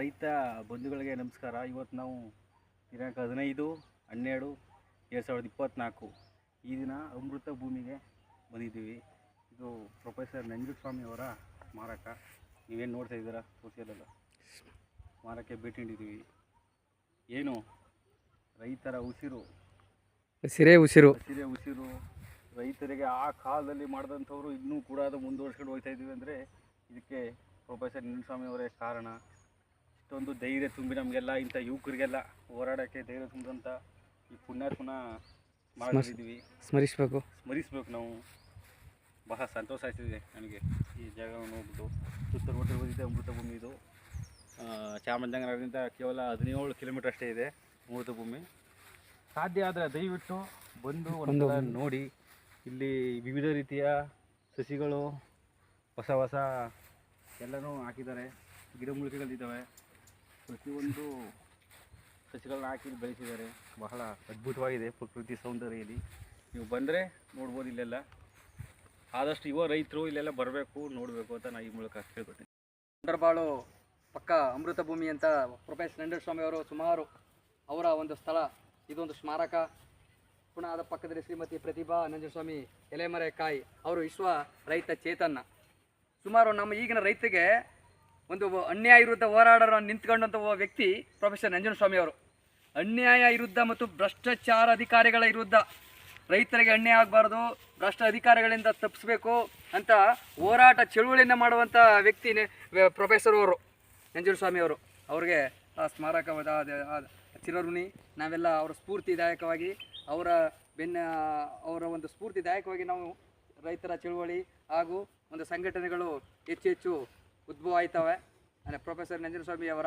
ರೈತ ಬಂಧುಗಳಿಗೆ ನಮಸ್ಕಾರ. ಇವತ್ತು ನಾವು ದಿನಾಂಕ ಹದಿನೈದು ಹನ್ನೆರಡು ಎರಡು ಸಾವಿರದ ಇಪ್ಪತ್ತ್ನಾಲ್ಕು ಈ ದಿನ ಅಮೃತ ಭೂಮಿಗೆ ಬಂದಿದ್ದೀವಿ. ಇದು ಪ್ರೊಫೆಸರ್ ನಂಜುಸ್ವಾಮಿ ಅವರ ಸ್ಮಾರಕ ನೀವೇನು ನೋಡ್ತಾ ಇದ್ದೀರಾ ಸೋಷಿಯಲೆಲ್ಲ? ಸ್ಮಾರಕಕ್ಕೆ ಭೇಟಿ ನೀಡಿದ್ದೀವಿ. ಏನು? ರೈತರ ಉಸಿರು. ಸಿರೆ ಉಸಿರು. ಸಿರೆ ಉಸಿರು. ರೈತರಿಗೆ ಆ ಕಾಲದಲ್ಲಿ ಮಾಡಿದಂಥವ್ರು ಇನ್ನೂ ಕೂಡ ಅದು ಮುಂದುವರ್ಸ್ಕೊಂಡು ಹೋಗ್ತಾ ಇದ್ದೀವಿ ಅಂದರೆ ಇದಕ್ಕೆ ಪ್ರೊಫೆಸರ್ ನಿಂಗಸ್ವಾಮಿ ಅವರೇ ಕಾರಣ. ಇಷ್ಟೊಂದು ಧೈರ್ಯ ತುಂಬಿ ನಮಗೆಲ್ಲ ಇಂಥ ಯುವಕರಿಗೆಲ್ಲ ಹೋರಾಡೋಕ್ಕೆ ಧೈರ್ಯ ತುಂಬಿದಂಥ ಈ ಪುಣ್ಯಾತ್ಮನ ಮಾಡಿದ್ದೀವಿ ಸ್ಮರಿಸಬೇಕು. ಸ್ಮರಿಸ್ಬೇಕು ನಾವು. ಬಹಳ ಸಂತೋಷ ಆಗ್ತಿದೆ ನನಗೆ ಈ ಜಾಗವನ್ನು ಹೋಗ್ಬಿಟ್ಟು. ಸುತ್ತಮುತ್ತಲು ಬಂದಿದೆ ಅಮೃತ ಭೂಮಿ ಇದು. ಚಾಮರಾಜನಗರದಿಂದ ಕೇವಲ ಹದಿನೇಳು ಕಿಲೋಮೀಟರ್ ಅಷ್ಟೇ ಇದೆ ಅಮೃತ ಭೂಮಿ ಸಾಧ್ಯ ಆದರೆ ದಯವಿಟ್ಟು ಬಂದು ಒಂದು ನೋಡಿ. ಇಲ್ಲಿ ವಿವಿಧ ರೀತಿಯ ಸಸಿಗಳು ಹೊಸ ಹೊಸ ಎಲ್ಲನೂ ಹಾಕಿದ್ದಾರೆ. ಗಿಡಮೂಲಿಕೆಗಳಿದ್ದಾವೆ ಪ್ರತಿಯೊಂದು ಸಸಿಗಳನ್ನ ಹಾಕಿ ಬೆಳೆಸಿದ್ದಾರೆ. ಬಹಳ ಅದ್ಭುತವಾಗಿದೆ ಪ್ರಕೃತಿ ಸೌಂದರ್ಯದಲ್ಲಿ. ನೀವು ಬಂದರೆ ನೋಡ್ಬೋದು ಇಲ್ಲೆಲ್ಲ. ಆದಷ್ಟು ಯುವ ರೈತರು ಇಲ್ಲೆಲ್ಲ ಬರಬೇಕು, ನೋಡಬೇಕು ಅಂತ ನಾನು ಈ ಮೂಲಕ ಕೇಳ್ಕೊತೀನಿ ಸುಂದರಬಾಳು ಪಕ್ಕ ಅಮೃತ ಭೂಮಿ ಅಂತ ಪ್ರೊಫೆಸರ್ ನಂಡೇಶ್ವಾಮಿ ಅವರು ಸುಮಾರು ಅವರ ಒಂದು ಸ್ಥಳ. ಇದೊಂದು ಸ್ಮಾರಕ. ಪುನಃ ಅದರ ಪಕ್ಕದಲ್ಲಿ ಶ್ರೀಮತಿ ಪ್ರತಿಭಾ ನಂಜಸ್ವಾಮಿ ಎಲೆಮರೆ ಕಾಯಿ ಅವರು ವಿಶ್ವ ರೈತ ಚೇತನ್ನ ಸುಮಾರು ನಮ್ಮ ಈಗಿನ ರೈತರಿಗೆ ಒಂದು ಅನ್ಯಾಯ ವಿರುದ್ಧ ಹೋರಾಡೋ ನಿಂತ್ಕೊಂಡಂಥ ಒಬ್ಬ ವ್ಯಕ್ತಿ ಪ್ರೊಫೆಸರ್ ನಂಜನಸ್ವಾಮಿ ಅವರು. ಅನ್ಯಾಯ ವಿರುದ್ಧ ಮತ್ತು ಭ್ರಷ್ಟಾಚಾರ ಅಧಿಕಾರಿಗಳ ವಿರುದ್ಧ ರೈತರಿಗೆ ಅನ್ಯಾಯ ಆಗಬಾರ್ದು, ಭ್ರಷ್ಟ ಅಧಿಕಾರಿಗಳಿಂದ ತಪ್ಪಿಸ್ಬೇಕು ಅಂತ ಹೋರಾಟ ಚಳುವಳಿಯನ್ನು ಮಾಡುವಂಥ ವ್ಯಕ್ತಿ ಪ್ರೊಫೆಸರ್ ಅವರು, ನಂಜನಸ್ವಾಮಿ ಅವರು. ಅವ್ರಿಗೆ ಆ ಸ್ಮಾರಕವಾದ ಚಿರಋಣಿ, ನಾವೆಲ್ಲ ಅವರ ಸ್ಫೂರ್ತಿದಾಯಕವಾಗಿ, ಅವರ ಬೆನ್ನ, ಅವರ ಒಂದು ಸ್ಫೂರ್ತಿದಾಯಕವಾಗಿ ನಾವು ರೈತರ ಚಳುವಳಿ ಹಾಗೂ ಒಂದು ಸಂಘಟನೆಗಳು ಹೆಚ್ಚು ಹೆಚ್ಚು ಉದ್ಭವ ಆಯ್ತವೆ ಅಂದರೆ ಪ್ರೊಫೆಸರ್ ನಂಜನಸ್ವಾಮಿ ಅವರ